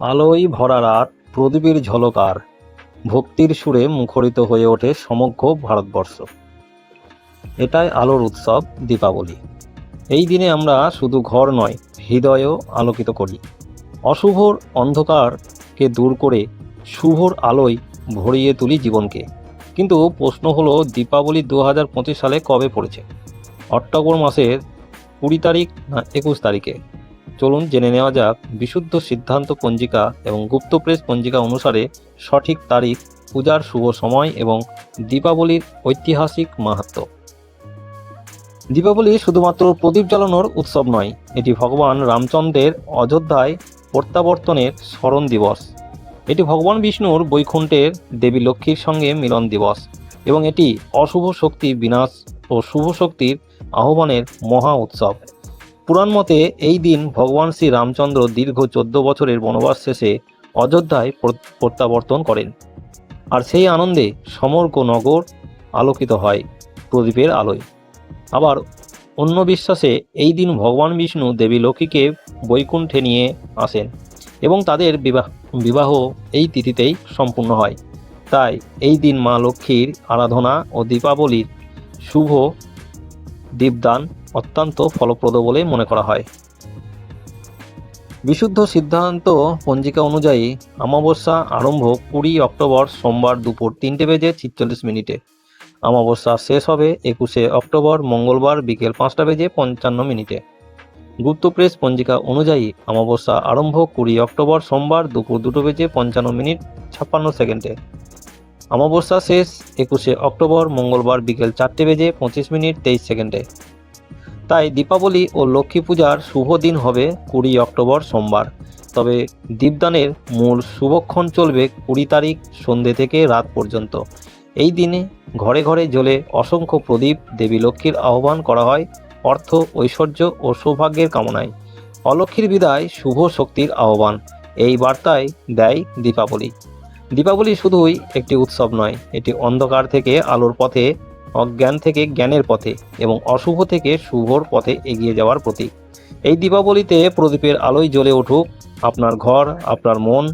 আলোয় ভরা রাত, প্রদীপের ঝলকার, ভক্তির সুরে মুখরিত হয়ে ওঠে সমগ্র ভারতবর্ষ। এটাই আলোর উৎসব, দীপাবলি। এই দিনে আমরা শুধু ঘর নয়, হৃদয়ও আলোকিত করি। অশুভর অন্ধকারকে দূর করে শুভর আলোয় ভরিয়ে তুলি জীবনকে। কিন্তু প্রশ্ন হলো, দীপাবলি দু হাজার পঁচিশ সালে কবে পড়েছে? অক্টোবর মাসের কুড়ি তারিখ না একুশ তারিখে? চলুন জেনে নেওয়া যাক, বিশুদ্ধ সিদ্ধান্ত পঞ্জিকা এবং গুপ্ত প্রেস পঞ্জিকা অনুসারে সঠিক তারিখ, পূজার শুভ সময় এবং দীপাবলির ঐতিহাসিক মাহাত্ম্য দীপাবলি শুধুমাত্র প্রদীপ জ্বালানোর উৎসব নয়, এটি ভগবান রামচন্দ্রের অযোধ্যায় প্রত্যাবর্তনের স্মরণ দিবস। এটি ভগবান বিষ্ণুর বৈকুণ্ঠের দেবী লক্ষ্মীর সঙ্গে মিলন দিবস এবং এটি অশুভ শক্তি বিনাশ ও শুভ শক্তির আহ্বানের মহা উৎসব। পুরাণ মতে এই দিন ভগবান শ্রী রামচন্দ্র দীর্ঘ চোদ্দ বছরের বনবাস শেষে অযোধ্যায় প্র- প্রত্যাবর্তন করেন। আর সেই আনন্দে সমগ্র নগর আলোকিত হয় প্রদীপের আলোয়। আবার অন্য বিশ্বাসে এই দিন ভগবান বিষ্ণু দেবী লক্ষ্মীকে বৈকুণ্ঠে নিয়ে আসেন এবং তাদের বিবাহ বিবাহ এই তিথিতেই সম্পূর্ণ হয়। তাই এই দিন মা লক্ষ্মীর আরাধনা ও দীপাবলির শুভ দীপদান অত্যন্ত ফলপ্রদ বলে মনে করা হয়। বিশুদ্ধ সিদ্ধান্ত পঞ্জিকা অনুযায়ী অমাবস্যা আরম্ভ কুড়ি অক্টোবর সোমবার দুপুর তিনটে বেজে ছিচল্লিশ মিনিটে। অমাবস্যা শেষ হবে একুশে অক্টোবর মঙ্গলবার বিকেল পাঁচটা বেজে পঞ্চান্ন মিনিটে। গুপ্ত প্রেস পঞ্জিকা অনুযায়ী অমাবস্যা আরম্ভ কুড়ি অক্টোবর সোমবার দুপুর দুটো বেজে পঞ্চান্ন মিনিট ছাপ্পান্ন সেকেন্ডে। অমাবস্যা শেষ একুশে অক্টোবর মঙ্গলবার বিকেল চারটে বেজে পঁচিশ মিনিট তেইশ সেকেন্ডে। তাই দীপাবলি ও লক্ষ্মী পূজার শুভ দিন হবে কুড়ি অক্টোবর সোমবার। তবে দীপদানের মূল শুভক্ষণ চলবে কুড়ি তারিখ সন্ধে থেকে রাত পর্যন্ত। এই দিনে ঘরে ঘরে জ্বলে অসংখ্য প্রদীপ দেবী লক্ষ্মীর আহ্বান করা হয় অর্থ, ঐশ্বর্য ও সৌভাগ্যের কামনায়। অলক্ষ্মীর বিদায় শুভ শক্তির আহ্বান, এই বার্তায় দেয় দীপাবলি। দীপাবলি শুধুই একটি উৎসব নয়, এটি অন্ধকার থেকে আলোর পথে অজ্ঞান থেকে জ্ঞানের পথে এবং অশুভ থেকে শুভর পথে এগিয়ে যাওয়ার প্রতীক। এই দীপাবলিতে প্রদীপের আলোয় জ্বলে উঠুক আপনার ঘর, আপনার মন।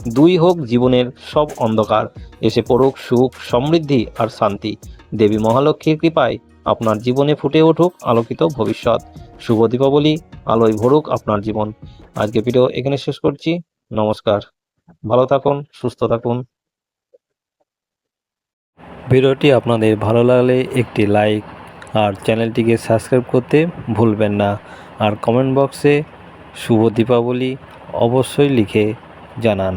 দুই হোক জীবনের সব অন্ধকার, এসে পড়ুক সুখ, সমৃদ্ধি আর শান্তি। দেবী মহালক্ষ্মীর কৃপায় আপনার জীবনে ফুটে উঠুক আলোকিত ভবিষ্যৎ। শুভ দীপাবলি, আলোয় ভরুক আপনার জীবন। আজকে ভিডিও এখানে শেষ করছি। নমস্কার। ভালো থাকুন, সুস্থ থাকুন। ভিডিওটি আপনাদের ভালো লাগলে একটি লাইক আর চ্যানেলটিকে সাবস্ক্রাইব করতে ভুলবেন না। আর কমেন্ট বক্সে শুভ দীপাবলি অবশ্যই লিখে জানান।